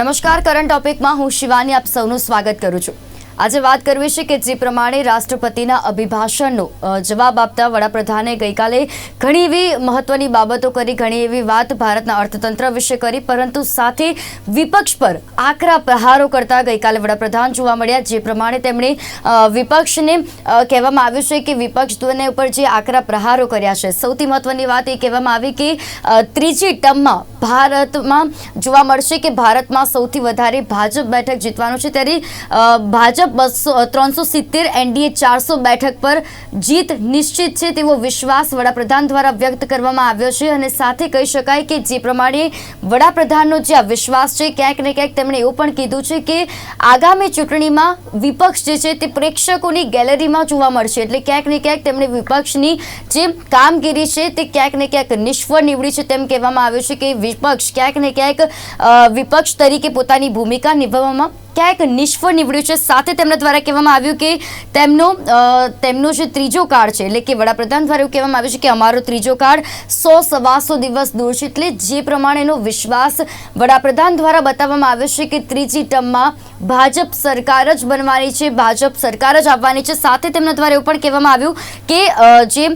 નમસ્કાર કરંટ ટોપિકમાં હું શિવાની આપ સૌનું સ્વાગત કરું છું. આજે વાત કરવી છે કે જે પ્રમાણે રાષ્ટ્રપતિના અભિભાષણનો જવાબ આપતા વડાપ્રધાને ગઈકાલે ઘણી એવી મહત્વની બાબતો કરી, ઘણી એવી વાત ભારતના અર્થતંત્ર વિશે કરી, પરંતુ સાથે વિપક્ષ પર આકરા પ્રહારો કરતા ગઈકાલે વડાપ્રધાન જોવા મળ્યા, જે પ્રમાણે તેમણે વિપક્ષને કહેવામાં આવ્યું છે કે વિપક્ષ દોને ઉપર જે આકરા પ્રહારો કર્યા છે. સૌથી મહત્વની વાત એ કહેવામાં આવી કે ત્રીજી ટર્મમાં ભારતમાં જોવા મળશે કે ભારતમાં સૌથી વધારે ભાજપ બેઠક જીતવાનું છે. ત્યારે ભાજપ બસો ત્રણસો સિત્તેર એનડીએ ચારસો બેઠક પર જીત નિશ્ચિત છે તેવો વિશ્વાસ વડાપ્રધાન દ્વારા વ્યક્ત કરવામાં આવ્યો છે અને સાથે કહી શકાય કે જે પ્રમાણે વડાપ્રધાનનો જે આ વિશ્વાસ છે, ક્યાંક ને ક્યાંક તેમણે એવું પણ કીધું છે કે આગામી ચૂંટણીમાં વિપક્ષ જે છે તે પ્રેક્ષકોની ગેલેરીમાં જોવા મળશે. એટલે ક્યાંક ને ક્યાંક તેમણે વિપક્ષની જે કામગીરી છે તે ક્યાંક ને ક્યાંક નિષ્ફળ નીવડી છે તેમ કહેવામાં આવ્યું છે કે વિપક્ષ ક્યાંક ને ક્યાંક વિપક્ષ તરીકે પોતાની ભૂમિકા નિભાવવામાં ક્યાંક નિષ્ફળ નીવડ્યું છે સાથે તેમના દ્વારા કહેવામાં આવ્યું કે તેમનો તેમનો જે ત્રીજો કાર્ડ છે, એટલે કે વડાપ્રધાન દ્વારા એવું કહેવામાં આવ્યું છે કે અમારો ત્રીજો કાર્ડ સો સવાસો દિવસ દૂર છે, એટલે જે પ્રમાણેનો વિશ્વાસ વડાપ્રધાન દ્વારા બતાવવામાં આવ્યો છે કે ત્રીજી ટર્મમાં ભાજપ સરકાર જ બનવાની છે, ભાજપ સરકાર જ આવવાની છે. સાથે તેમના દ્વારા એવું પણ કહેવામાં આવ્યું કે જે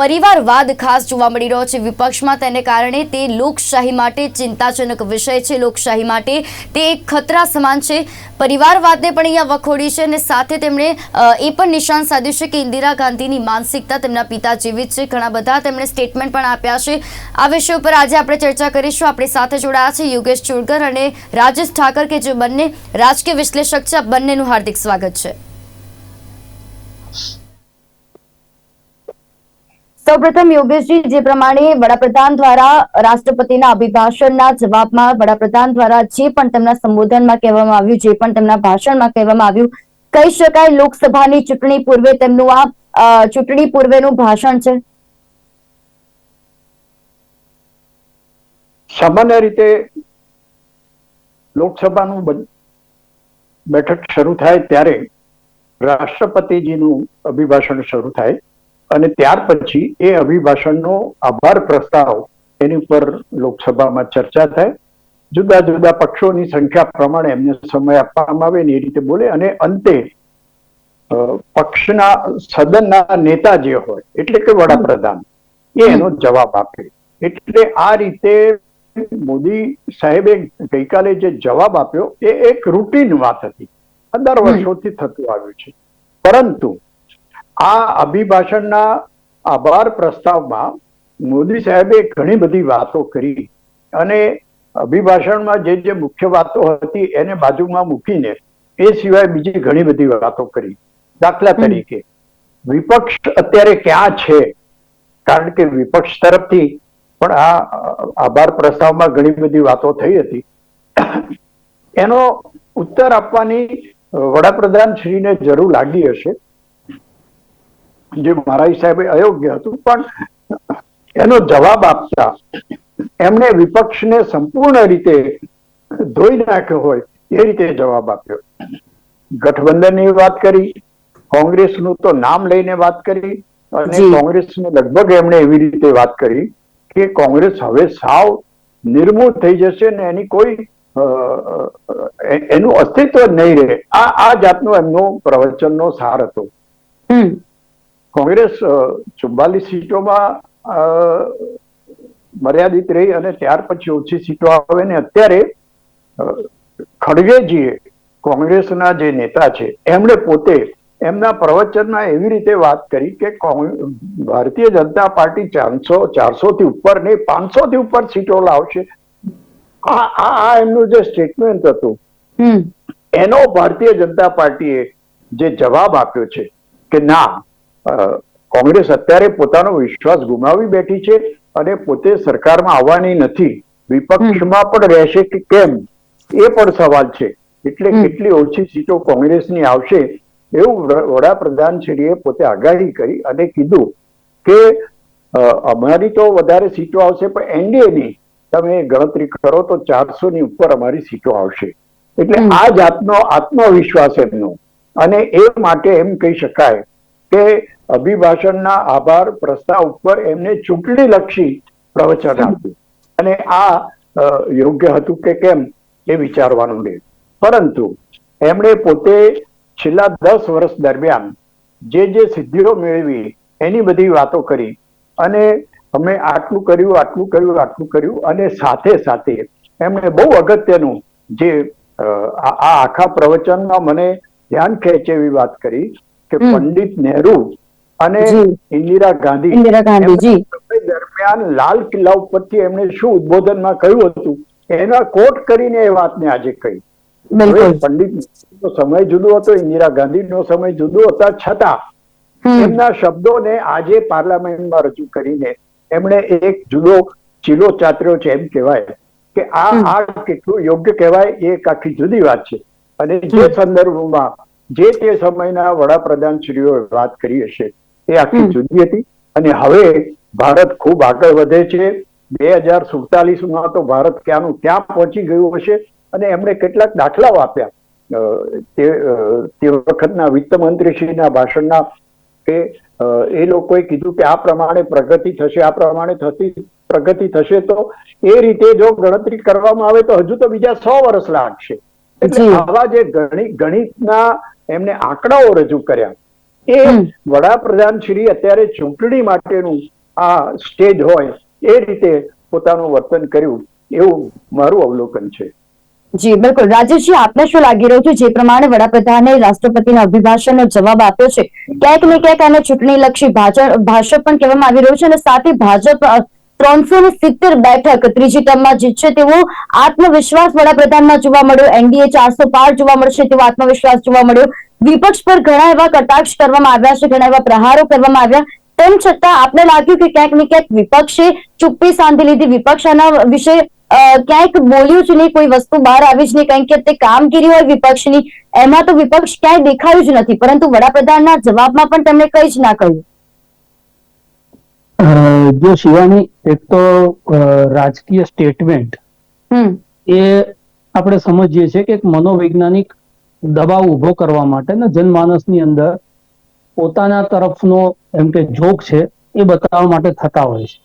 પરિવારવાદ ખાસ જોવા મળી રહ્યો છે વિપક્ષમાં, તેને કારણે તે લોકશાહી માટે ચિંતાજનક વિષય છે, લોકશાહી માટે તે એક ખતરા સમાન છે. પરિવારવાદને પણ અહીંયા વખોડી છે અને સાથે તેમણે એ પણ નિશાન સાધ્યું છે કે ઇન્દિરા ગાંધીની માનસિકતા તેમના પિતા જેવી જ છે. ઘણા બધા તેમણે સ્ટેટમેન્ટ પણ આપ્યા છે. આ વિષય ઉપર આજે આપણે ચર્ચા કરીશું. આપણી સાથે જોડાયા છે યોગેશ ચુડકર અને રાજેશ ઠાકર, કે જે બંને રાજકીય વિશ્લેષક છે. આ બંનેનું હાર્દિક સ્વાગત છે. સૌપ્રથમ યોગેશજી, જે પ્રમાણે વડાપ્રધાન દ્વારા રાષ્ટ્રપતિના અભિભાષણના જવાબમાં વડાપ્રધાન દ્વારા જે પણ તેમના સંબોધનમાં કહેવામાં આવ્યું, જે પણ તેમના ભાષણમાં કહેવામાં આવ્યું, કહી શકાય લોકસભાની ચૂંટણી પૂર્વે તેમનું આ ચૂંટણી પૂર્વેનું ભાષણ છે. સામાન્ય રીતે લોકસભાનું બેઠક શરૂ થાય ત્યારે રાષ્ટ્રપતિજીનું અભિભાષણ શરૂ થાય. અને ત્યાર પછી એ અભિભાષણનો આભાર પ્રસ્તાવ એની ઉપર લોકસભામાં ચર્ચા થાય. જુદા જુદા પક્ષોની સંખ્યા પ્રમાણે એમને સમય આપવામાં આવે ને એ રીતે બોલે અને અંતે પક્ષના સદનના નેતા જે હોય એટલે કે વડાપ્રધાન એ એનો જવાબ આપે. એટલે આ રીતે મોદી સાહેબે ગઈકાલે જે જવાબ આપ્યો એ એક રૂટીન વાત હતી. પંદર દર વર્ષોથી થતું આવ્યું છે. પરંતુ આ અભિભાષણના આભાર પ્રસ્તાવમાં મોદી સાહેબે ઘણી બધી વાતો કરી અને અભિભાષણમાં જે જે મુખ્ય વાતો હતી એને બાજુમાં મૂકીને એ સિવાય બીજી ઘણી બધી વાતો કરી. દાખલા તરીકે વિપક્ષ અત્યારે ક્યાં છે? કારણ કે વિપક્ષ તરફથી પણ આ આભાર પ્રસ્તાવમાં ઘણી બધી વાતો થઈ હતી. એનો ઉત્તર આપવાની વડાપ્રધાન શ્રીને જરૂર લાગી હશે. જે મારા હિસાબે અયોગ્ય હતું પણ એનો જવાબ આપતા એમણે વિપક્ષને સંપૂર્ણ રીતે ધોઈ નાખ્યો હોય એ રીતે જવાબ આપ્યો. ગઠબંધનની વાત કરી કોંગ્રેસનું તો નામ લઈને વાત કરી અને કોંગ્રેસને લગભગ એમણે એવી રીતે વાત કરી કે કોંગ્રેસ હવે સાવ નિર્મૂળ થઈ જશે ને એની કોઈ એનું અસ્તિત્વ નહીં રહે. આ આ જાતનો એમનો પ્રવચનનો સાર હતો. કોંગ્રેસ ચુમ્બાલીસ સીટોમાં મર્યાદિત રહી અને ત્યાર પછી ઓછી સીટો આવે ને અત્યારે ખડગેજીએ કોંગ્રેસના જે નેતા છે એમણે પોતે એમના પ્રવચનમાં એવી રીતે વાત કરી કે ભારતીય જનતા પાર્ટી ચારસો ચારસો થી ઉપર નહીં પાંચસો થી ઉપર સીટો લાવશે. આ આ એમનું જે સ્ટેટમેન્ટ હતું એનો ભારતીય જનતા પાર્ટીએ જે જવાબ આપ્યો છે કે ના કોંગ્રેસ અત્યારે પોતાનો વિશ્વાસ ગુમાવી બેઠી છે અને પોતે સરકારમાં આવવાની નથી. વિપક્ષમાં પણ રહેશે કે કેમ? એ પણ સવાલ છે. એટલે કેટલી ઓછી સીટો કોંગ્રેસની આવશે એવું વડાપ્રધાન શ્રીએ પોતે આગાહી કરી અને કીધું કે અમારી તો વધારે સીટો આવશે પણ એનડીએની તમે ગણતરી કરો તો ચારસો ની ઉપર અમારી સીટો આવશે. એટલે આ જાતનો આત્મવિશ્વાસ એમનો. અને એ માટે એમ કહી શકાય કે અભિભાષણના આભાર પ્રસ્તાવ ઉપર એમને ચૂંટણી લક્ષી પ્રવચન આપ્યું. અને આ યોગ્ય હતું કે કેમ એ વિચારવાનું રહે પરંતુ એમણે પોતે છેલ્લા દસ વર્ષ દરમિયાન જે જે સિદ્ધિઓ મેળવી એની બધી વાતો કરી અને અમે આટલું કર્યું આટલું કર્યું આટલું કર્યું અને સાથે સાથે એમણે બહુ અગત્યનું જે આ આખા પ્રવચનમાં મને ધ્યાન ખેંચે એવી વાત કરી કે. પંડિત નહેરુ અને ઇન્દિરા ગાંધી ઇન્દિરા ગાંધીજી દરમિયાન લાલ કિલ્લા ઉપરથી એમણે શું ઉદબોધનમાં કહ્યું હતું એના કોટ કરીને એ વાતને આજે કહી. પંડિત નો સમય જુદો હતો ઇન્દિરા ગાંધીનો સમય જુદો હતા છતાં એમના શબ્દોને આજે પાર્લામેન્ટમાં રજૂ કરીને એમણે એક જુદો ચીલો ચાતર્યો છે એમ કહેવાય કે આ આ કેટલું યોગ્ય કહેવાય એ એક આખી જુદી વાત છે. અને જે સંદર્ભમાં જે તે સમયના વડાપ્રધાન શ્રીઓએ વાત કરી હશે એ આખી જુદી હતી. અને હવે ભારત ખૂબ આગળ વધે છે. બે હજાર સુડતાલીસમાં તો ભારત ક્યાંનું ક્યાં પહોંચી ગયું હશે? અને એમણે કેટલાક દાખલાઓ આપ્યા. તે તે વખતના વિત્ત મંત્રીશ્રીના ભાષણના કે એ લોકોએ કીધું કે આ પ્રમાણે પ્રગતિ થશે આ પ્રમાણે થતી પ્રગતિ થશે તો એ રીતે જો ગણતરી કરવામાં આવે તો હજુ તો બીજા સો વર્ષ લાગશે. એટલે આવા જે ગણિત ગણિતના એમને આંકડાઓ રજૂ કર્યા એ વડાપ્રધાન શ્રી અત્યારે ચૂંટણી માટેનું આ સ્ટેજ હોય એ રીતે પોતાનું વર્તન કર્યું એવું મારું અવલોકન છે. જી બિલકુલ. રાજેશજી આપને શું લાગી રહ્યું છે? જે પ્રમાણે વડાપ્રધાને રાષ્ટ્રપતિના અભિભાષણનો જવાબ આપ્યો છે ક્યાંક ને ક્યાંક આને ચૂંટણીલક્ષી ભાજપ ભાષણ પણ કહેવામાં આવી રહ્યું છે અને સાથે ભાજપ ત્રણસો ને સિત્તેર બેઠક. ત્રીજી ટર્મમાં જીતશે તેવો આત્મવિશ્વાસ વડાપ્રધાનમાં જોવા મળ્યો. એનડીએ ચારસો પાર જોવા મળશે તેવો આત્મવિશ્વાસ જોવા મળ્યો. વિપક્ષ પર ઘણા એવા કટાક્ષ કરવામાં આવ્યા છે, ઘણા એવા પ્રહારો કરવામાં આવ્યા. તેમ છતાં આપને લાગ્યું કે ક્યાંક ને ક્યાંક વિપક્ષે ચુપ્પી સાંધી લીધી. વિપક્ષ આના વિશે ક્યાંક બોલ્યું જ નહીં, કોઈ વસ્તુ બહાર આવી જ નહીં. કારણ કે તે કામગીરી હોય વિપક્ષની. એમાં તો વિપક્ષ ક્યાંય દેખાયું જ નથી. પરંતુ વડાપ્રધાનના જવાબમાં પણ તેમણે કંઈ જ ના કહ્યું. જો શિવાની એક તો રાજકીય સ્ટેટમેન્ટ એ આપણે સમજીએ છીએ કે એક મનોવૈજ્ઞાનિક દબાવ ઊભો કરવા માટે ને જનમાનસની અંદર પોતાના તરફનો એમ કે જોક છે એ બતાવવા માટે થતા હોય છે.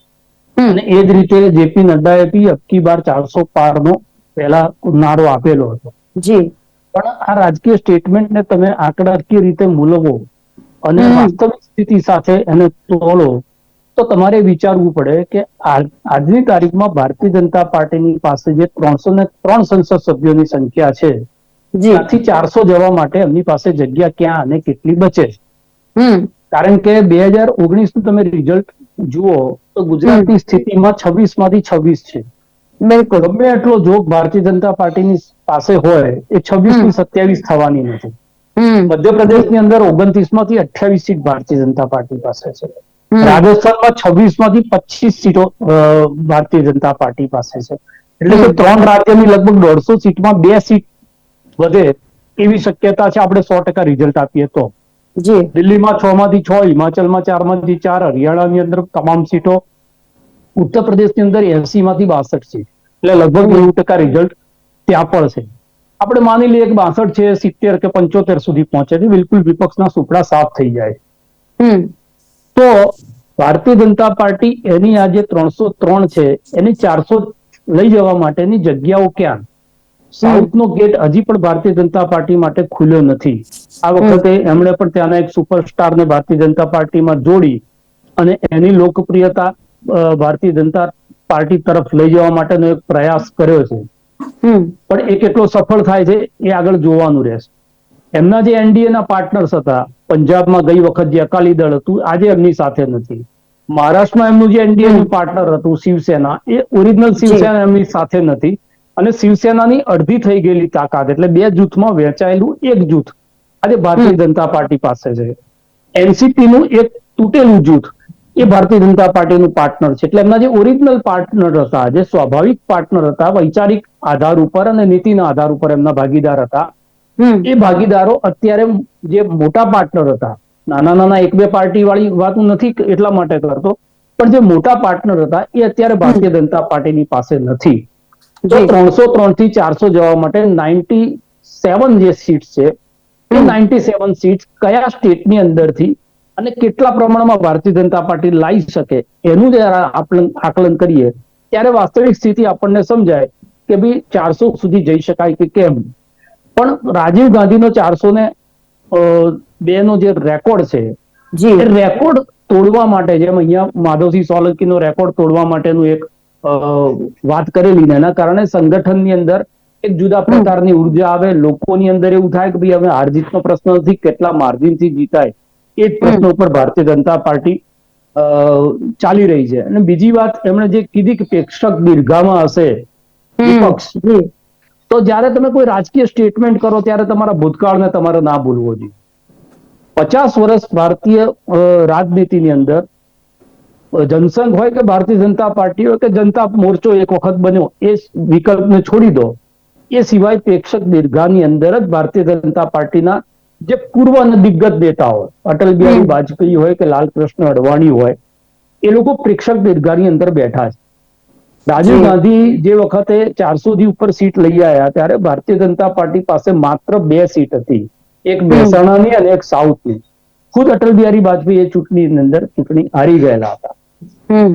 અને એ જ રીતે જેપી નડ્ડાએ બી અબકી બાર ચારસો પાર નો પહેલા નારો આપેલો હતો. જી. પણ આ રાજકીય સ્ટેટમેન્ટને તમે આંકડાકીય રીતે મૂલવો અને વાસ્તવિક સ્થિતિ સાથે એને તોલો તો તમારે વિચારવું પડે કે આજની તારીખમાં ભારતીય જનતા પાર્ટીની પાસે જે ત્રણસો ને ત્રણ સંસદ સભ્યોની સંખ્યા છે ત્યાંથી ચારસો જવા માટે એમની પાસે જગ્યા ક્યાં અને કેટલી બચે છે? કારણ કે બે હજાર ઓગણીસનું તમે રિઝલ્ટ જુઓ તો ગુજરાતની સ્થિતિમાં છવ્વીસમાંથી છવ્વીસ છે. બિલકુલ. ગમે એટલો જોગ ભારતીય જનતા પાર્ટીની પાસે હોય એ છવ્વીસથી સત્યાવીસ થવાની નથી. મધ્યપ્રદેશની અંદર ઓગણત્રીસમાંથી અઠ્યાવીસ સીટ ભારતીય જનતા પાર્ટી પાસે છે. રાજસ્થાનમાં છવ્વીસમાંથી પચીસ સીટો ભારતીય જનતા પાર્ટી પાસે છે. એટલે કે ત્રણ રાજ્યની લગભગ દોઢસો સીટમાં બે સીટ વધે એવી શક્યતા છે. આપણે સો ટકા રિઝલ્ટ આપીએ તો. દિલ્હીમાં છ માંથી છ હિમાચલમાં ચારમાંથી ચાર હરિયાણાની અંદર તમામ સીટો ઉત્તર પ્રદેશની અંદર એસી માંથી બાસઠ સીટ. એટલે લગભગ નેવું ટકા રિઝલ્ટ ત્યાં પણ છે. આપણે માની લઈએ કે બાસઠ છે સિત્તેર કે પંચોતેર સુધી પહોંચે છે. બિલકુલ વિપક્ષના સુપડા સાફ થઈ જાય. તો ભારતીય જનતા પાર્ટી એની આજે ત્રણસો ત્રણ છે. એની ચારસો લઈ જવા માટેની જગ્યાઓ ક્યાં? સાઉથ નો ગેટ હજી પણ ભારતીય જનતા પાર્ટી માટે ખુલ્યો નથી. આ વખતે એમણે પણ ત્યાંના એક સુપરસ્ટાર ને ભારતીય જનતા પાર્ટીમાં જોડી અને એની લોકપ્રિયતા ભારતીય જનતા પાર્ટી તરફ લઈ જવા માટેનો એક પ્રયાસ કર્યો છે. પણ એ કેટલો સફળ થાય છે એ આગળ જોવાનું રહેશે. એમના જે એનડીએ ના પાર્ટનર્સ હતા પંજાબમાં ગઈ વખત જે અકાલી દળ હતું આજે એમની સાથે નથી. મહારાષ્ટ્રમાં એમનું જે એનડીએ નું પાર્ટનર હતું શિવસેના એ ઓરિજિનલ શિવસેના એમની સાથે નથી. અને શિવસેનાની અડધી થઈ ગયેલી તાકાત એટલે બે જૂથમાં વહેંચાયેલું એક જૂથ આજે ભારતીય જનતા પાર્ટી પાસે છે. એનસીપી નું એક તૂટેલું જૂથ એ ભારતીય જનતા પાર્ટીનું પાર્ટનર છે. એટલે એમના જે ઓરિજિનલ પાર્ટનર હતા જે સ્વાભાવિક પાર્ટનર હતા વૈચારિક આધાર ઉપર અને નીતિના આધાર ઉપર એમના ભાગીદાર હતા એ ભાગીદારો અત્યારે જે મોટા પાર્ટનર હતા નાના નાના એક બે પાર્ટી વાળી વાત હું નથી એટલા માટે કરતો પણ જે મોટા પાર્ટનર હતા એ અત્યારે ભારતીય જનતા પાર્ટીની પાસે નથી. તો ત્રણસો ત્રણથી ચારસો જવા માટે નાઇન્ટી સેવન જે સીટ છે એ નાઇન્ટી સેવન સીટ કયા સ્ટેટની અંદરથી અને કેટલા પ્રમાણમાં ભારતીય જનતા પાર્ટી લાવી શકે એનું જયારે આપણે આકલન કરીએ ત્યારે વાસ્તવિક સ્થિતિ આપણને સમજાય કે ભાઈ ચારસો સુધી જઈ શકાય કે કેમ? પણ રાજીવ ગાંધીનો ચારસો ને બે નો જે રેકોર્ડ છે જે. એ રેકોર્ડ તોડવા માટે જેમ અહીંયા માધવસિંહ સોલંકીનો રેકોર્ડ તોડવા માટેનું એક વાત કરેલી ને એના કારણે સંગઠનની અંદર એક જુદા પ્રકારની ઊર્જા આવે લોકોની અંદર એવું થાય કે ભાઈ હવે હાર જીતનો પ્રશ્ન નથી કેટલા માર્જિનથી જીતાય એ જ પ્રશ્ન ઉપર ભારતીય જનતા પાર્ટી ચાલી રહી છે. અને બીજી વાત એમણે જે કીધી કે પ્રેક્ષક દીર્ઘામાં હશે વિપક્ષ જી. તો જ્યારે તમે કોઈ રાજકીય સ્ટેટમેન્ટ કરો ત્યારે તમારા ભૂતકાળને તમારે ના ભૂલવો જોઈએ. પચાસ વર્ષ ભારતીય રાજનીતિની અંદર જનસંઘ હોય કે ભારતીય જનતા પાર્ટી હોય કે જનતા મોરચો એક વખત બન્યો એ વિકલ્પને છોડી દો. એ સિવાય પ્રેક્ષક દીર્ઘાની અંદર જ ભારતીય જનતા પાર્ટીના જે પૂર્વ અને દિગ્ગજ નેતાઓ અટલ બિહારી વાજપેયી હોય કે લાલકૃષ્ણ અડવાણી હોય એ લોકો પ્રેક્ષક દીર્ઘાની અંદર બેઠા છે. રાજીવ ગાંધી જે વખતે ચારસો થી ઉપર સીટ લઈ આવ્યા ત્યારે ભારતીય જનતા પાર્ટી પાસે માત્ર બે સીટ હતી. એક મહેસાણાની અને એક સાઉથની. ખુદ અટલ બિહારી વાજપેયી એ ચૂંટણીની અંદર ચૂંટણી હારી ગયેલા હતા.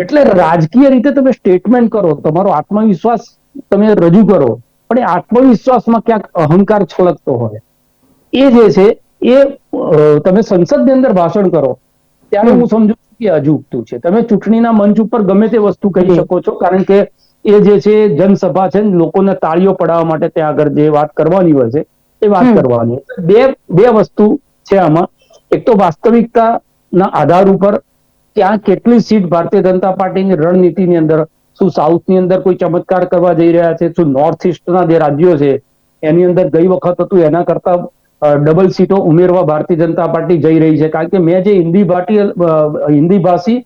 એટલે રાજકીય રીતે તમે સ્ટેટમેન્ટ કરો તમારો આત્મવિશ્વાસ તમે રજૂ કરો પણ એ આત્મવિશ્વાસમાં ક્યાંક અહંકાર છલકતો હોય. એ જે છે એ તમે સંસદની અંદર ભાષણ કરો ત્યારે હું સમજુ છું કે અજુગતું છે. તમે ચૂંટણીના મંચ ઉપર ગમે તે વસ્તુ કહી શકો છો કારણ કે એ જે છે જનસભા છે લોકોને તાળીઓ પડાવવા માટે ત્યાં આગળ જે વાત કરવાની હોય છે એ વાત કરવાની બે બે વસ્તુ છે આમાં. એક તો વાસ્તવિકતાના આધાર ઉપર ત્યાં કેટલી સીટ ભારતીય જનતા પાર્ટીની રણનીતિની અંદર શું સાઉથની અંદર કોઈ ચમત્કાર કરવા જઈ રહ્યા છે શું નોર્થ ઇસ્ટના જે રાજ્યો છે એની અંદર ગઈ વખત હતું એના કરતા ડબલ સીટો ઉમેરવા ભારતીય જનતા પાર્ટી જઈ રહી છે. કારણ કે મેં જે હિન્દી ભાટી હિન્દી ભાષી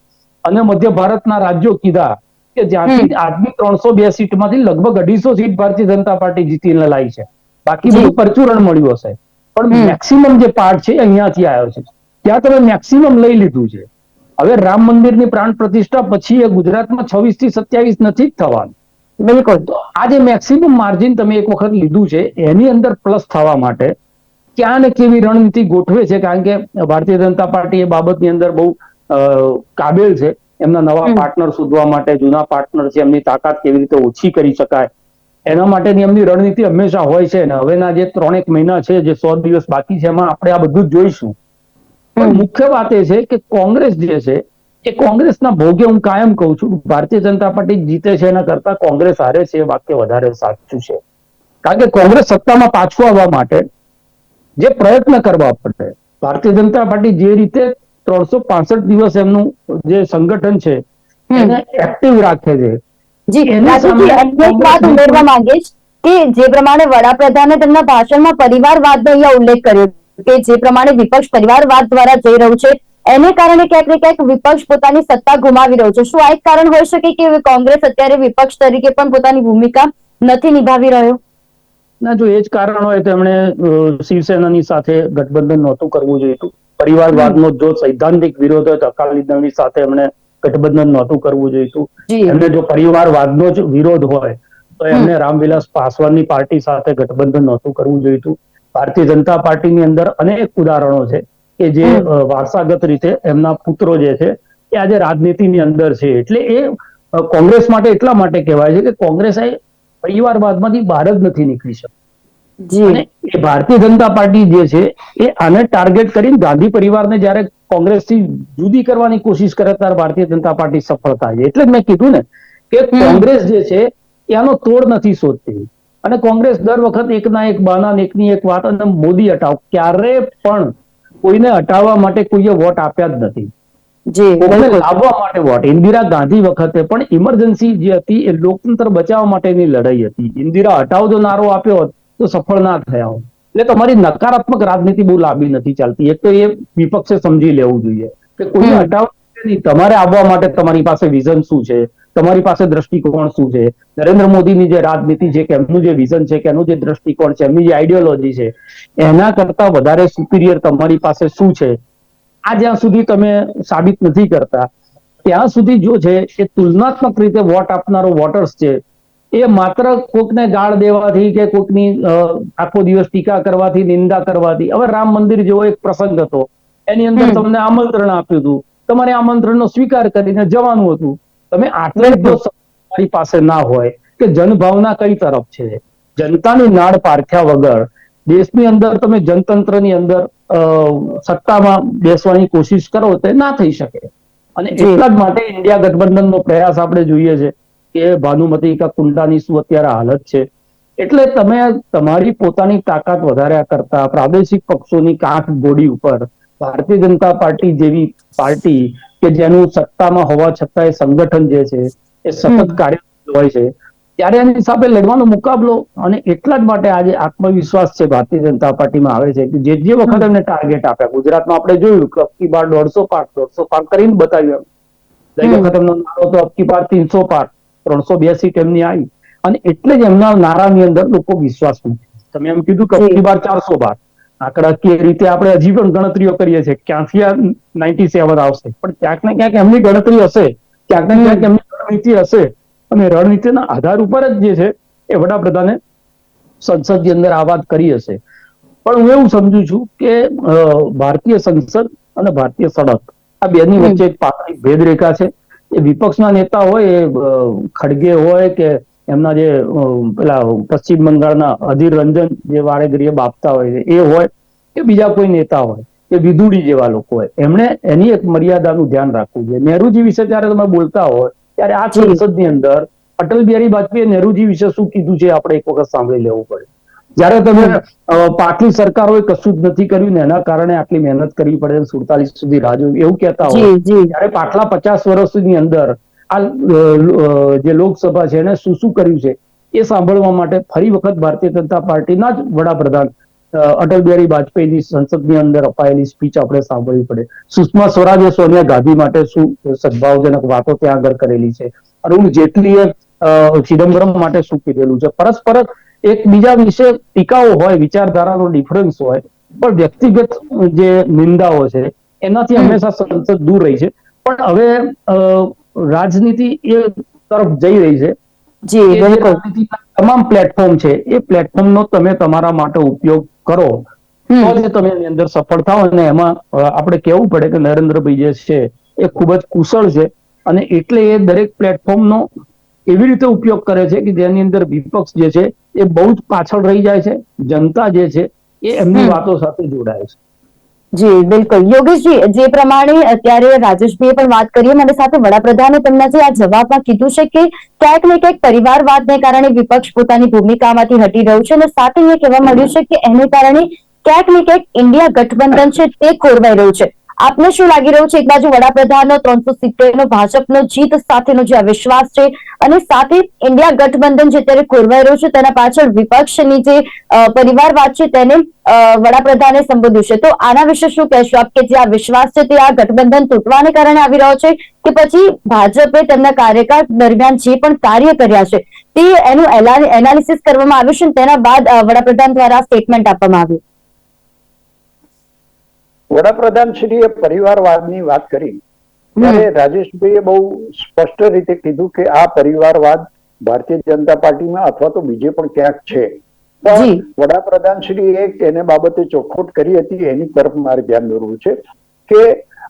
અને મધ્ય ભારતના રાજ્યો કીધા કે જ્યાંથી આજની ત્રણસો બે સીટમાંથી લગભગ અઢીસો સીટ ભારતીય જનતા પાર્ટી જીતીને લાવી છે. બાકી બધું પરચુરણ મળ્યું હશે. પણ મેક્સિમમ જે પાર્ટ છે એ અહીંયાથી આવ્યો છે. ત્યાં તમે મેક્સિમમ લઈ લીધું છે. હવે રામ મંદિરની પ્રાણ પ્રતિષ્ઠા પછી એ ગુજરાતમાં છવ્વીસથી સત્યાવીસ નથી જ થવાનું. બિલકુલ. આ જે મેક્સિમમ માર્જિન તમે એક વખત લીધું છે. એની અંદર પ્લસ થવા માટે ક્યાં ને કેવી રણનીતિ ગોઠવે છે? કારણ કે ભારતીય જનતા પાર્ટી એ બાબતની અંદર બહુ કાબેલ છે. એમના નવા પાર્ટનર શોધવા માટે જૂના પાર્ટનર છે એમની તાકાત કેવી રીતે ઓછી કરી શકાય? એના માટેની એમની રણનીતિ હંમેશા હોય છે. અને હવેના જે ત્રણેક મહિના છે જે સો દિવસ બાકી છે એમાં આપણે આ બધું જ જોઈશું. પણ મુખ્ય વાત એ છે કે કોંગ્રેસ જે છે એ કોંગ્રેસના ભોગે હું કાયમ કહું છું ભારતીય જનતા પાર્ટી જીતે છે એના કરતા કોંગ્રેસ હારે છે એ વાક્ય વધારે સાચું છે. કારણ કે કોંગ્રેસ સત્તામાં પાછું આવવા માટે જે પ્રયત્ન કરવા પડે. ભારતીય જનતા પાર્ટી જે રીતે ત્રણસો પાસઠ દિવસ એમનું જે સંગઠન છે એને એક્ટિવ રાખે છે. જી એની રાજુજી સામે અન્ય એક વાત ઉમેરવા માંગીશ કે જે પ્રમાણે વડાપ્રધાને તેમના ભાષણમાં પરિવારવાદનો અહીંયા ઉલ્લેખ કર્યો કે જે પ્રમાણે વિપક્ષ પરિવારવાદ દ્વારા જઈ રહ્યું છે એને કારણે ક્યાંક ને ક્યાંક વિપક્ષ પોતાની સત્તા ગુમાવી રહ્યું છે. શું આ એક કારણ હોઈ શકે કે કોંગ્રેસ અત્યારે વિપક્ષ તરીકે પણ પોતાની ભૂમિકા નથી નિભાવી રહ્યો? ના જો એ જ કારણ હોય તો એમણે શિવસેનાની સાથે ગઠબંધન નહોતું કરવું જોઈએ પરિવારવાદનો જો સૈદ્ધાંતિક વિરોધ હોય તો અકાલી દળની સાથે એમણે ગઠબંધન નહોતું કરવું જોઈએ એમને જો પરિવારવાદનો જ વિરોધ હોય તો એમને રામવિલાસ પાસવાનની પાર્ટી સાથે ગઠબંધન નહોતું કરવું જોઈએ ભારતીય જનતા પાર્ટીની અંદર અનેક ઉદાહરણો છે કે જે વારસાગત રીતે એમના પુત્રો જે છે એ આજે રાજનીતિની અંદર છે. એટલે એ કોંગ્રેસ માટે એટલા માટે કહેવાય છે કે કોંગ્રેસ એ પરિવારવાદમાંથી બહાર જ નથી નીકળી શકતી. એ ભારતીય જનતા પાર્ટી જે છે એ આને ટાર્ગેટ કરીને ગાંધી પરિવારને જ્યારે કોંગ્રેસથી જુદી કરવાની કોશિશ કરે ત્યારે ભારતીય જનતા પાર્ટી સફળ થાય છે એટલે જ મેં કીધું ને કે કોંગ્રેસ જે છે એનો તોડ નથી શોધતી. અને કોંગ્રેસ દર વખત એકના એક બાના ને એકની એક વાત અને મોદી હટાવ. ક્યારે પણ કોઈને હટાવવા માટે કોઈએ વોટ આપ્યા જ નથી. લાવવા માટે વોટ? ઇન્દિરા ગાંધી વખતે પણ ઇમરજન્સી જે હતી એ લોકતંત્ર બચાવવા માટેની લડાઈ હતી. ઇન્દિરા હટાવ જો નારો આપ્યો હોત તો સફળ ના થયા હોત. એટલે તમારી નકારાત્મક રાજનીતિ બહુ લાંબી નથી ચાલતી. એક તો એ વિપક્ષે સમજી લેવું જોઈએ કે કોઈ હટાવ તમારે આવવા માટે તમારી પાસે વિઝન શું છે? તમારી પાસે દ્રષ્ટિકોણ શું છે? નરેન્દ્ર મોદીની જે રાજનીતિ છે કે એમનું જે વિઝન છે કે એનું જે દ્રષ્ટિકોણ છે એમની જે આઈડિયોલોજી છે એના કરતા વધારે સુપિરિયર તમારી પાસે શું છે? આ જ્યાં સુધી તમે સાબિત નથી કરતા ત્યાં સુધી જો છે એ તુલનાત્મક રીતે વોટ આપનારો વોટર્સ છે એ માત્ર કોકને ગાળ દેવાથી કે કોકની આખો દિવસ ટીકા કરવાથી નિંદા કરવાથી. હવે રામ મંદિર જેવો એક પ્રસંગ હતો. એની અંદર તમને આમંત્રણ આપ્યું હતું. તમારે આમંત્રણનો સ્વીકાર કરીને જવાનું હતું. તમે આટલે જ તમારી પાસે ના હોય કે જનભાવના કઈ તરફ છે? જનતાની નાડ પારખ્યા વગર દેશની અંદર તમે જનતંત્રની અંદર સત્તામાં બેસવાની કોશિશ કરો તે ના થઈ શકે. અને એટલા જ માટે ઇન્ડિયા ગઠબંધનનો પ્રયાસ આપણે જોઈએ છે કે ભાનુમતી કા કુંડાની શું અત્યારે હાલત છે? એટલે તમે તમારી પોતાની તાકાત વધાર્યા કરતા પ્રાદેશિક પક્ષોની કાંઠ ગોડી ઉપર ભારતીય જનતા પાર્ટી જેવી પાર્ટી કે જેનું સત્તામાં હોવા છતાં એ સંગઠન જે છે એ સતત કાર્ય હોય છે ત્યારે એની હિસાબે લડવાનો મુકાબલો અને એટલા જ માટે આજે આત્મવિશ્વાસ છે ભારતીય જનતા પાર્ટીમાં આવે છે કે જે જે વખત એમને ટાર્ગેટ આપ્યા. ગુજરાતમાં આપણે જોયું કે અબકી બાર દોઢસો પાર દોઢસો પાર કરીને બતાવ્યું દરેક વખત એમનો નારો તો અબકી પાર ત્રણસો પાર ત્રણસો બે સીટ એમની આવી. અને એટલે જ એમના નારાની અંદર લોકો વિશ્વાસ મૂકે તમે એમ કીધું કે અબકી બાર ચારસો બાર આંકડાકીય રીતે આપણે હજી પણ ગણતરીઓ કરીએ છીએ. ક્યાંથી આ નાઇન્ટી સેવન આવશે? પણ ક્યાંક ને ક્યાંક એમની ગણતરી હશે. ક્યાંક ને ક્યાંક એમની રણનીતિ હશે. અને રણનીતિના આધાર ઉપર જ જે છે એ વડાપ્રધાને સંસદની અંદર આ વાત કરી હશે. પણ હું એવું સમજુ છું કે ભારતીય સંસદ અને ભારતીય સડક આ બેની. વચ્ચે એક પાતળી ભેદરેખા છે. એ વિપક્ષના નેતા હોય એ ખડગે હોય કે એમના જે પેલા પશ્ચિમ બંગાળના અધીર રંજન જે વારે બાપતા હોય છે એ હોય કે બીજા કોઈ નેતા હોય કે વિધુડી જેવા લોકો હોય. એમણે એની એક મર્યાદાનું ધ્યાન રાખવું જોઈએ. નહેરુજી વિશે જ્યારે તમે બોલતા હોય ત્યારે આ. સંસદની અંદર અટલ બિહારી વાજપેયી નહેરુજી વિશે શું કીધું છે આપણે એક વખત સાંભળી લેવું પડે જયારે તમે પાટલી સરકારોએ કશું જ નથી કર્યું ને એના કારણે આટલી મહેનત કરવી પડે સુડતાલીસ સુધી રાહ જોવી એવું કહેતા હોય ત્યારે પાછલા પચાસ વર્ષની અંદર આ જે લોકસભા છે એને શું શું કર્યું છે એ સાંભળવા માટે ફરી વખત ભારતીય જનતા પાર્ટીના જ વડાપ્રધાન અટલ બિહારી વાજપેયીની સંસદની અંદર અપાયેલી સ્પીચ આપણે સાંભળવી પડે. સુષ્મા સ્વરાજે સોનિયા ગાંધી માટે શું સદભાવજનક વાતો ત્યાં આગળ કરેલી છે? અરુણ જેટલીએ ચિદમ્બરમ માટે શું કીધેલું છે? પરસ્પર એકબીજા વિશે ટીકાઓ હોય વિચારધારાનો ડિફરન્સ હોય પણ વ્યક્તિગત જે નિંદાઓ છે એનાથી હંમેશા સંસદ દૂર રહી છે. પણ હવે રાજનીતિ એ તરફ જઈ રહી છે. જે તમામ પ્લેટફોર્મ છે એ પ્લેટફોર્મનો તમે તમારા માટે ઉપયોગ કરો. તો જ તમે એની અંદર સફળ થાવ અને એમાં આપણે કહેવું પડે કે નરેન્દ્રભાઈ જે છે એ ખૂબ જ કુશળ છે અને એટલે એ દરેક પ્લેટફોર્મનો એવી રીતે ઉપયોગ કરે છે કે જેની અંદર વિપક્ષ જે છે એ બહુ જ પાછળ રહી જાય છે જનતા જે છે એ એમની વાતો સાથે જોડાય છે. જી, બિલકુલ. યોગેશજી, જે પ્રમાણે અત્યારે રાજેશભાઈએ પણ વાત કરી અને સાથે વડાપ્રધાને તેમના જે આ જવાબમાં કીધું છે કે ક્યાંક ને ક્યાંક પરિવારવાદને કારણે વિપક્ષ પોતાની ભૂમિકામાંથી હટી રહ્યું છે અને સાથે એ કહેવા મળ્યું છે કે એને કારણે ક્યાંક ને ક્યાંક ઇન્ડિયા ગઠબંધન છે તે ખોરવાઈ રહ્યું છે. આપને શું લાગી રહ્યું છે? એક બાજુ વડાપ્રધાનનો, ત્રણસો સિત્તેરનો, ભાજપનો જીત સાથેનો જે આ વિશ્વાસ છે અને સાથે ઇન્ડિયા ગઠબંધન જે અત્યારે ખોરવાઈ રહ્યું છે, તેના પાછળ વિપક્ષની જે પરિવારવાદ છે, તેને વડાપ્રધાને સંબોધ્યું છે. તો આના વિશે શું કહેશો આપ કે જે આ વિશ્વાસ છે તે આ ગઠબંધન તૂટવાને કારણે આવી રહ્યો છે કે પછી ભાજપે તેમના કાર્યકાળ દરમિયાન જે પણ કાર્ય કર્યા છે તે એનું એનાલિસિસ કરવામાં આવ્યું છે તેના બાદ વડાપ્રધાન દ્વારા સ્ટેટમેન્ટ આપવામાં આવ્યું. વડાપ્રધાન શ્રીએ પરિવારવાદની વાત કરી. ત્યારે રાજેશભાઈએ બહુ સ્પષ્ટ રીતે કીધું કે આ પરિવારવાદ ભારતીય જનતા પાર્ટીમાં અથવા તો બીજે પણ ક્યાંક છે. પણ વડાપ્રધાન શ્રી એક એને બાબતે ચોખવટ કરી હતી એની તરફ મારે ધ્યાન દોરવું છે કે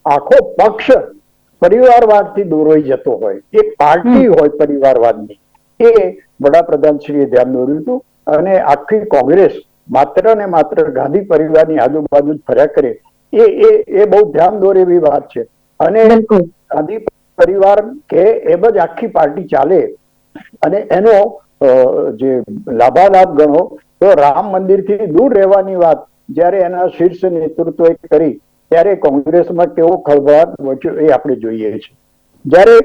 આખો પક્ષ પરિવારવાદથી દોરવાઈ જતો હોય. એક પાર્ટી હોય પરિવારવાદની એ વડાપ્રધાન શ્રીએ ધ્યાન દોર્યું હતું અને આખી કોંગ્રેસ માત્ર ને માત્ર ગાંધી પરિવારની આજુબાજુ જ ફર્યા કરે એ એ એ બહુ ધ્યાન દોરે એવી વાત છે. અને ગાંધી પરિવાર કે એમ જ આખી પાર્ટી ચાલે અને એનો જે લાભાલાભ ગણો તો રામ મંદિરથી દૂર રહેવાની વાત જ્યારે એના શીર્ષ નેતૃત્વએ કરી ત્યારે કોંગ્રેસમાં કેવો ખળભળાટ વચ્યો એ આપણે જોઈએ છીએ જ્યારે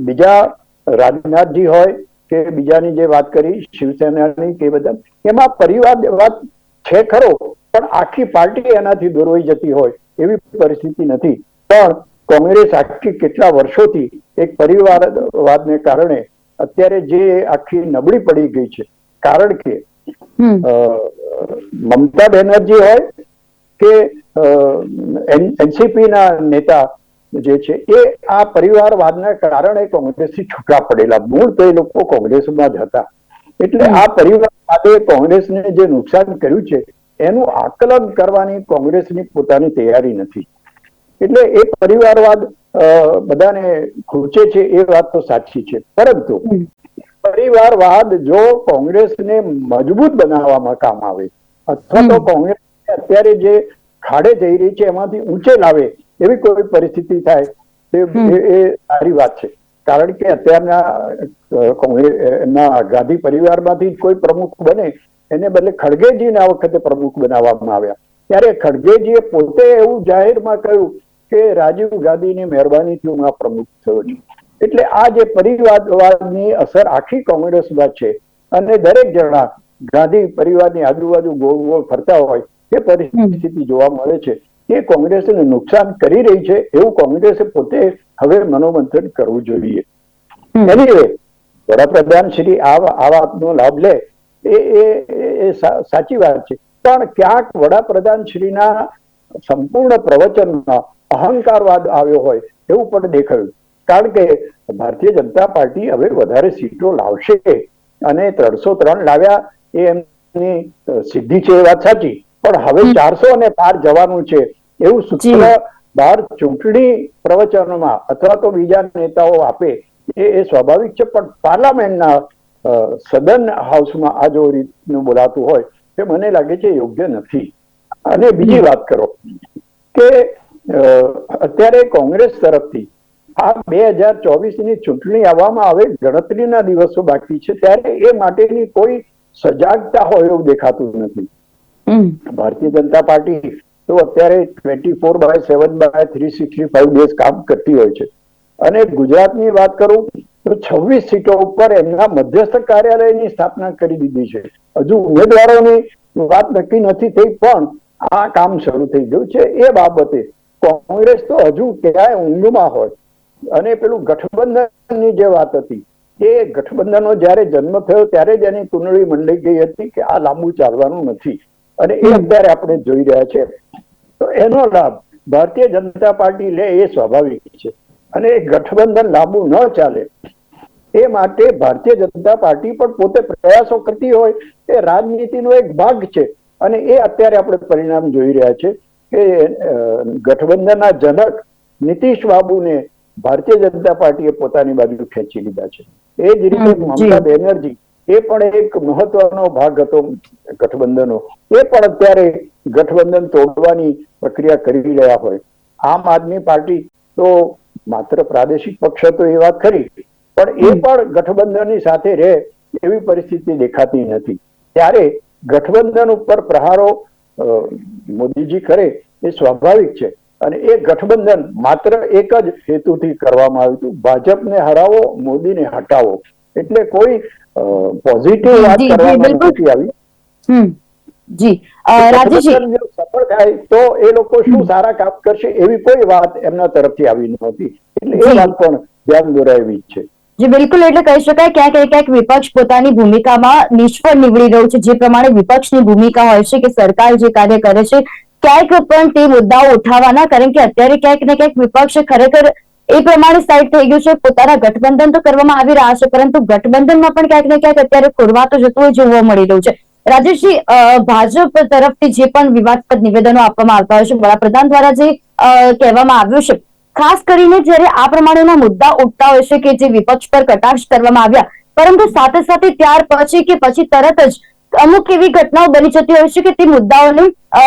બીજા રાજનાથજી હોય કે બીજાની જે વાત કરી શિવસેનાની કે બધા એમાં પરિવાર વાત છે ખરો પણ આખી પાર્ટી એનાથી દોરવાઈ જતી હોય એવી પરિસ્થિતિ નથી. પણ કોંગ્રેસ આખી કેટલા વર્ષોથી એક પરિવારવાદને કારણે અત્યારે જે આખી નબળી પડી ગઈ છે. કારણ કે મમતા બેનર્જી હોય કે એનસીપી ના નેતા જે છે એ આ પરિવારવાદના કારણે કોંગ્રેસથી છૂટા પડેલા. મૂળ તો એ લોકો કોંગ્રેસમાં જ હતા. એટલે આ પરિવારવાદે કોંગ્રેસને જે નુકસાન કર્યું છે એનું આકલન કરવાની કોંગ્રેસની પોતાની તૈયારી નથી. એટલે એ પરિવારવાદ બધાને ખૂચે છે એ વાત તો સાચી છે. પરંતુ પરિવારવાદ જો કોંગ્રેસને મજબૂત બનાવવામાં કામ આવે અથવા તો કોંગ્રેસ અત્યારે જે ખાડે જઈ રહી છે એમાંથી ઊંચે લાવે એવી કોઈ પરિસ્થિતિ થાય એ સારી વાત છે. કારણ કે અત્યારના એમના ગાંધી પરિવારમાંથી કોઈ પ્રમુખ બને, એને બદલે ખડગેજીને આ વખતે પ્રમુખ બનાવવામાં આવ્યા. ત્યારે ખડગેજીએ પોતે એવું જાહેરમાં કહ્યું કે રાજીવ ગાંધીની મહેરબાનીથી હું આ પ્રમુખ થયો છું. એટલે આ જે પરિવારવાદની અસર આખી કોંગ્રેસમાં છે અને દરેક જણા ગાંધી પરિવારની આજુબાજુ ગોળ ગોળ ફરતા હોય, એ પરિસ્થિતિ જોવા મળે છે. એ કોંગ્રેસને નુકસાન કરી રહી છે એવું કોંગ્રેસે પોતે હવે મનોમંથન કરવું જોઈએ. એની વડાપ્રધાન શ્રી આ વાતનો લાભ લે એ એ- સાચી વાત છે. પણ ક્યાંક વડાપ્રધાન શ્રીના સંપૂર્ણ પ્રવચનમાં અહંકારવાદ આવ્યો હોય એવું પણ દેખાયું. કારણ કે ભારતીય જનતા પાર્ટી હવે વધારે સીટો લાવશે અને ત્રણસો ત્રણ લાવ્યા એ એમની સિદ્ધિ છે એ વાત સાચી. પણ હવે ચારસો અને પાર જવાનું છે. એવું સૂત્ર બહાર ચૂંટણી પ્રવચનોમાં અથવા તો બીજા નેતાઓ આપે એ એ સ્વાભાવિક છે પણ પાર્લામેન્ટના સદન હાઉસમાં આ જો રીતનું બોલાતું હોય તે મને લાગે છે યોગ્ય નથી. અને બીજી વાત કરો કે અત્યારે કોંગ્રેસ તરફથી આ બે હજાર ચોવીસની ચૂંટણી આવવામાં આવે ગણતરીના દિવસો બાકી છે ત્યારે એ માટેની કોઈ સજાગતા હોય એવું દેખાતું નથી. ભારતીય જનતા પાર્ટી તો અત્યારે twenty four by seven by three sixty five days કામ કરતી હોય છે. અને ગુજરાતની વાત કરું, તો છવ્વીસ સીટો ઉપર એમના મધ્યસ્થ કાર્યાલયની સ્થાપના કરી દીધી છે. હજુ ઉમેદવારોની વાત નક્કી નથી થઈ, પણ આ કામ શરૂ થઈ ગયું છે. એ બાબતે કોંગ્રેસ તો હજુ ક્યાંય ઊંઘમાં હોય. અને પેલું ગઠબંધનની જે વાત હતી, એ ગઠબંધનનો જ્યારે જન્મ થયો ત્યારે જ એની કુંડળી મંડાઈ ગઈ હતી કે આ લાંબુ ચાલવાનું નથી. અને એ અત્યારે આપણે જોઈ રહ્યા છે. તો એનો લાભ ભારતીય જનતા પાર્ટી લે એ સ્વાભાવિક છે. અને એ ગઠબંધન લાંબુ ન ચાલે. એ માટે ભારતીય જનતા પાર્ટી પણ પોતે પ્રયાસો કરતી હોય એ રાજનીતિનો એક ભાગ છે. અને એ અત્યારે આપણે પરિણામ જોઈ રહ્યા છે કે ગઠબંધનના જનક નીતિશ બાબુને ભારતીય જનતા પાર્ટીએ પોતાની બાજુ ખેંચી લીધા છે. એ જ રીતે મમતા બેનર્જી એ પણ એક મહત્વનો ભાગ હતો ગઠબંધનનો. એ પણ અત્યારે ગઠબંધન તોડવાની પ્રક્રિયા કરી રહ્યા હોય. આમ આદમી પાર્ટી તો માત્ર પ્રાદેશિક પક્ષ હતો એ વાત ખરી પણ એ પણ ગઠબંધનની સાથે રહે એવી પરિસ્થિતિ દેખાતી નથી. ત્યારે ગઠબંધન ઉપર પ્રહારો મોદીજી કરે એ સ્વાભાવિક છે. અને એ ગઠબંધન માત્ર એક જ હેતુથી કરવામાં આવ્યું હતું. ભાજપને હરાવો મોદીને હટાવો. એટલે કોઈ પોઝિટિવ વાત બિલકુલ. નથી આવી. જી. રાજેશજી. સફળ થાય તો એ લોકો શું સારા કામ કરશે એવી કોઈ વાત એમના તરફથી આવી નહોતી. એટલે એ વાત પણ ધ્યાન દોરાવી છે. જે બિલકુલ. એટલે કહી શકાય ક્યાંક એક ક્યાંક વિપક્ષ પોતાની ભૂમિકામાં નિષ્ફળ નીવડી રહ્યું છે. જે પ્રમાણે વિપક્ષની ભૂમિકા હોય છે કે સરકાર જે કાર્ય કરે છે ક્યાંક પણ તે મુદ્દાઓ ઉઠાવવાના કારણ કે અત્યારે ક્યાંક ને ક્યાંક વિપક્ષ ખરેખર એ પ્રમાણે સાઈડ થઈ ગયું છે. પોતાના ગઠબંધન તો કરવામાં આવી રહ્યા છે, પરંતુ ગઠબંધનમાં પણ ક્યાંક ને ક્યાંક અત્યારે ખોરવાતો જતો જોવા મળી રહ્યું છે. રાજેશજી ભાજપ તરફથી જે પણ વિવાદસ્પદ નિવેદનો આપવામાં આવતા હોય છે, વડાપ્રધાન દ્વારા જે કહેવામાં આવ્યું છે, ખાસ કરીને જ્યારે આ પ્રમાણેના મુદ્દા ઉઠતા હોય છે કે જે વિપક્ષ પર કટાક્ષ કરવામાં આવ્યા, પરંતુ સાથે સાથે ત્યાર પછી કે પછી તરત જ અમુક એવી ઘટનાઓ બની જતી હોય છે કે તે મુદ્દાઓને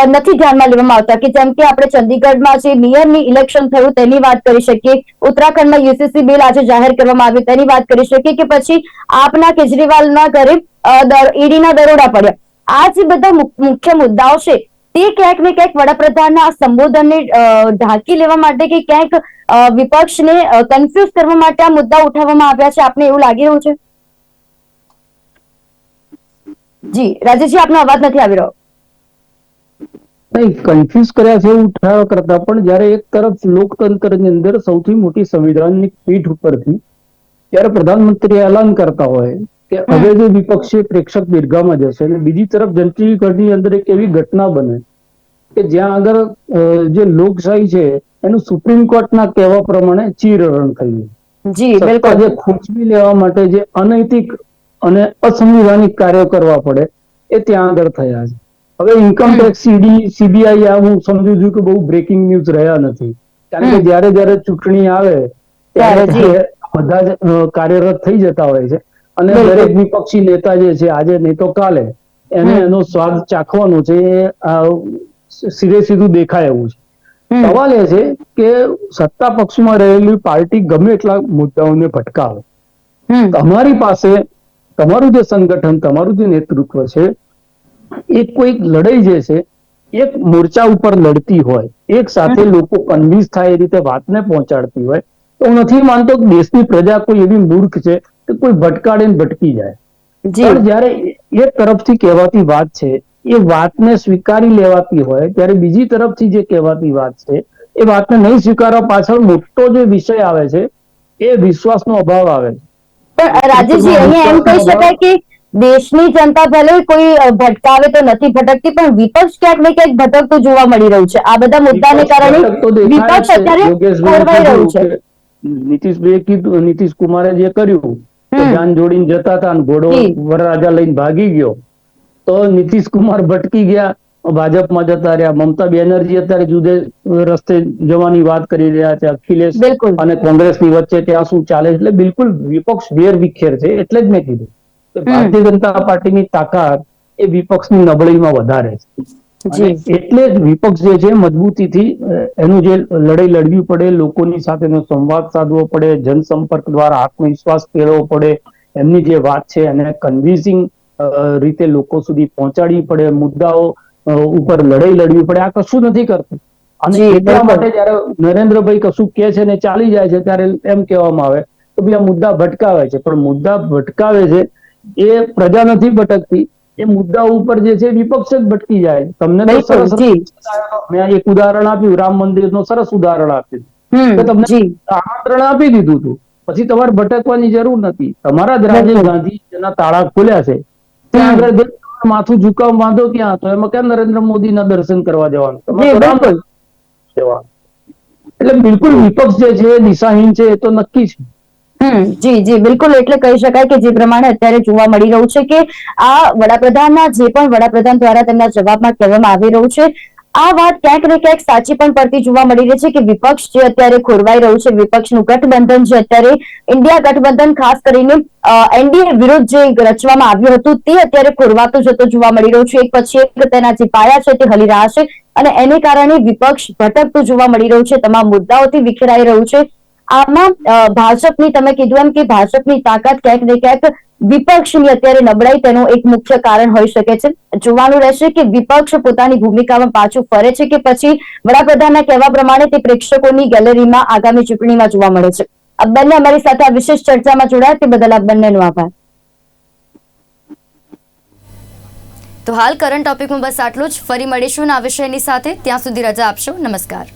નથી ધ્યાનમાં લેવામાં આવતા કે જેમ કે આપણે ચંદીગઢમાં જે મેયરની ઇલેક્શન થયું તેની વાત કરી શકીએ, ઉત્તરાખંડમાં યુસીસી બિલ આજે જાહેર કરવામાં આવ્યું તેની વાત કરી શકીએ કે પછી આપના કેજરીવાલના ઘરે ઈડીના દરોડા પડ્યા. આ જે બધા મુખ્ય મુદ્દાઓ છે, તે ક્યાંક ને ક્યાંક વડાપ્રધાનના સંબોધનને ઢાંકી લેવા માટે કે ક્યાંક વિપક્ષને કન્ફ્યુઝ કરવા માટે આ મુદ્દા ઉઠાવવામાં આવ્યા છે. આપને એવું લાગી રહ્યું છે? જી રાજેશજી આપનો અવાજ નથી આવી રહ્યો. નહીં કન્ફ્યુઝ કર્યા છે એવું કરતા પણ જ્યારે એક તરફ લોકતંત્રની અંદર સૌથી મોટી સંવિધાનની પીઠ ઉપરથી ત્યારે પ્રધાનમંત્રી એલાન કરતા હોય કે હવે જે વિપક્ષી પ્રેક્ષક દીર્ઘામાં જશે અને બીજી તરફ ચંદીગઢની અંદર એક એવી ઘટના બને કે જ્યાં આગળ જે લોકશાહી છે એનું સુપ્રીમ કોર્ટના કહેવા પ્રમાણે ચીરહરણ થયું. જી બિલકુલ. જે ખૂંચવી લેવા માટે જે અનૈતિક અને અસંવિધાનિક કાર્યો કરવા પડે એ ત્યાં આગળ થયા છે. હવે ઇન્કમ ટેક્સ સીડી સીબીઆઈ આ હું સમજુ છું કે બહુ બ્રેકિંગ ન્યૂઝ રહ્યા નથી. કારણ કે જ્યારે જ્યારે ચૂંટણી આવે ત્યારે બધા જ કાર્યરત થઈ જતા હોય છે. અને દરેક વિપક્ષી નેતા જે છે આજે નહીં તો કાલે એને એનો સ્વાદ ચાખવાનો છે એ સીધે સીધું દેખાય એવું છે. સવાલ એ છે કે સત્તા પક્ષમાં રહેલી પાર્ટી ગમે એટલા મુદ્દાઓને ભટકાવે. તમારી પાસે તમારું જે સંગઠન તમારું જે નેતૃત્વ છે એ કોઈક લડાઈ જે છે એક મોરચા ઉપર લડતી હોય એક સાથે લોકો કન્વિન્સ થાય એ રીતે વાતને પહોંચાડતી હોય તો હું નથી માનતો કે દેશની પ્રજા કોઈ એવી મૂર્ખ છે કે કોઈ ભટકાડે ભટકી જાય. પણ જ્યારે એક તરફથી કહેવાતી વાત છે એ વાતને સ્વીકારી લેવાતી હોય ત્યારે બીજી તરફથી જે કહેવાતી વાત છે એ વાતને નહીં સ્વીકારવા પાછળ મોટો જે વિષય આવે છે એ વિશ્વાસનો અભાવ આવે છે. પણ રાજેશજી અહીંયા એમ કહી શકાય કે દેશની જનતા ભલે કોઈ ભટકાવે તો નથી ભટકતી પણ વિપક્ષ ક્યાંક ને ક્યાંક ભટકતું જોવા મળી રહ્યું છે. આ બધા મુદ્દાને કારણે વિપક્ષ. અત્યારે ખોરવાઈ રહ્યું છે. કીધું કે કીધું નીતિશ કુમારે જે કર્યું. જાન જોડીને જતા હતા ઘોડો વરરાજા લઈને ભાગી ગયો. તો નીતિશ કુમાર ભટકી ગયા. ભાજપમાં જતા રહ્યા. મમતા બેનર્જી અત્યારે જુદે રસ્તે જવાની વાત કરી રહ્યા છે અખિલેશ અને કોંગ્રેસની વચ્ચે ત્યાં શું ચાલે એટલે બિલકુલ વિપક્ષ વેર વિખેર છે એટલે જ મેં કીધું. ભારતીય જનતા પાર્ટીની તાકાત એ વિપક્ષની નબળીમાં વધારે છે. એટલે જ વિપક્ષ જે છે મજબૂતીથી એનું જે લડાઈ લડવી પડે લોકોની સાથેનો સંવાદ સાધવો પડે જનસંપર્ક દ્વારા આત્મવિશ્વાસ કેળવવો પડે એમની જે વાત છે એને કન્વિન્સિંગ રીતે લોકો સુધી પહોંચાડવી પડે મુદ્દાઓ ઉપર લડાઈ લડવી પડે. આ કશું નથી કરતું. અને એટલા માટે જયારે નરેન્દ્રભાઈ કશું કે છે ને ચાલી જાય છે ત્યારે એમ કહેવામાં આવે તો ભાઈ આ મુદ્દા ભટકાવે છે. પણ મુદ્દા ભટકાવે છે એ પ્રજા નથી ભટકતી. એ મુદ્દા ઉપર જે છે વિપક્ષ જ ભટકી જાય. તમને તો સરસ મેં એક ઉદાહરણ આપ્યું રામ મંદિરનું સરસ ઉદાહરણ આપ્યું. કે તમને આમંત્રણ આપી દીધું હતું. પછી તમારે ભટકવાની જરૂર નથી. તમારા જ રાજીવ ગાંધી જેના તાળા ખોલ્યા છે ત્યાં આગળ માથું ઝુકાવ વાંધો ક્યાં? હતો એમાં ક્યાં નરેન્દ્ર મોદીના દર્શન કરવા જવાનું? એટલે બિલકુલ વિપક્ષ જે છે દિશાહીન છે એ તો નક્કી છે. જી જી બિલકુલ એટલે કહી શકાય કે જે પ્રમાણે અત્યારે જોવા મળી રહ્યું છે કે આ વડાપ્રધાનના જે પણ વડાપ્રધાન દ્વારા તેમના જવાબમાં કહેવામાં આવી રહ્યું છે આ વાત ક્યાંક ને ક્યાંક સાચી પણ પડતી જોવા મળી રહી છે કે વિપક્ષ જે અત્યારે ખોરવાઈ રહ્યું છે, વિપક્ષનું ગઠબંધન જે અત્યારે ઇન્ડિયા ગઠબંધન ખાસ કરીને એનડીએ વિરુદ્ધ જે રચવામાં આવ્યું હતું, તે અત્યારે ખોરવાતો જતો જોવા મળી રહ્યું છે. એક પછી એક તેના જે પાયા છે, તે હલી રહ્યા છે અને એને કારણે વિપક્ષ ભટકતું જોવા મળી રહ્યું છે. તમામ મુદ્દાઓથી વિખેરાઈ રહ્યું છે. આમાં ભાજપની, તમે કીધું એમ કે ભાજપની તાકાત ક્યાંક ને ક્યાંક વિપક્ષની અત્યારે નબળાઈ તેનું એક મુખ્ય કારણ હોઈ શકે છે. જોવાનું રહેશે કે વિપક્ષ પોતાની ભૂમિકામાં પાછું ફરે છે કે પછી વડાપ્રધાનના કહેવા પ્રમાણે તે પ્રેક્ષકોની ગેલેરીમાં આગામી ચૂંટણીમાં જોવા મળે છે. આ બંને અમારી સાથે આ વિશેષ ચર્ચામાં જોડાયા. તે બદલ આ બંનેનો આભાર. તો હાલ કરંટ ટોપિકમાં બસ આટલું જ. ફરી મળીશું આ વિષયની સાથે. ત્યાં સુધી રજા આપશો. નમસ્કાર.